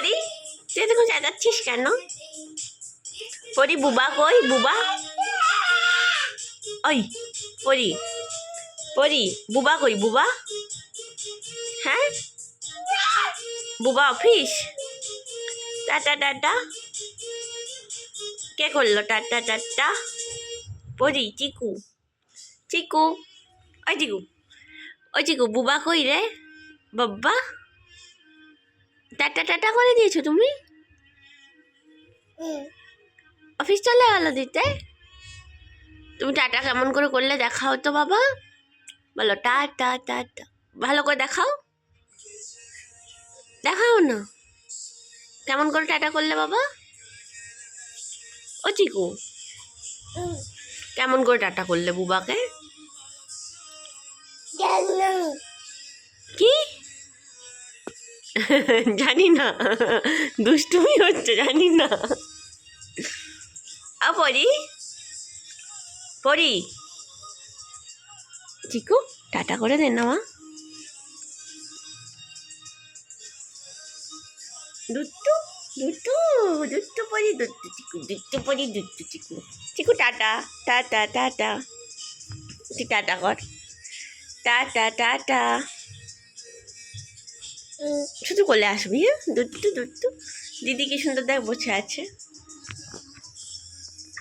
পরি, তুই দেখুন চেঁচাচ্ছিস কেন? পরি, বুবা কই? বুবা? ওই, পরি পরি, বুবা কই? বুবা? হ্যাঁ? বুবা অফিস? Tata tata. কে করল? Tata tata. পরি, চিকু। চিকু, ওই চিকু। ওই চিকু, বুবা কই রে? বাব্বা টাটা টাটা করে দিয়েছ তুমি? অফিস চলে গেল দিতে? তুমি টাটা কেমন করে করলে দেখাও তো বাবা। বলো টাটা টাটা। ভালো করে দেখাও। দেখাও না। কেমন করে টাটা করলে বাবা? ও চিকু। কেমন করে টাটা করলে বুবাকে? জানি না দুষ্টুমি হচ্ছে জানি না আ, পরি। পরি। চিকু, টাটা করে দে না, মা। দুট্টু দুট্টু দুট্টু পরি দুট্টু চিকু দুট্টু পরি দুট্টু চিকু। চিকু, টাটা। Tata tata. টাটা কর। Tata tata. শুধু কোলে আসবি হ্যাঁ? দুট্টু দুট্টু দিদি কি সুন্দর দেখ বসে আছে।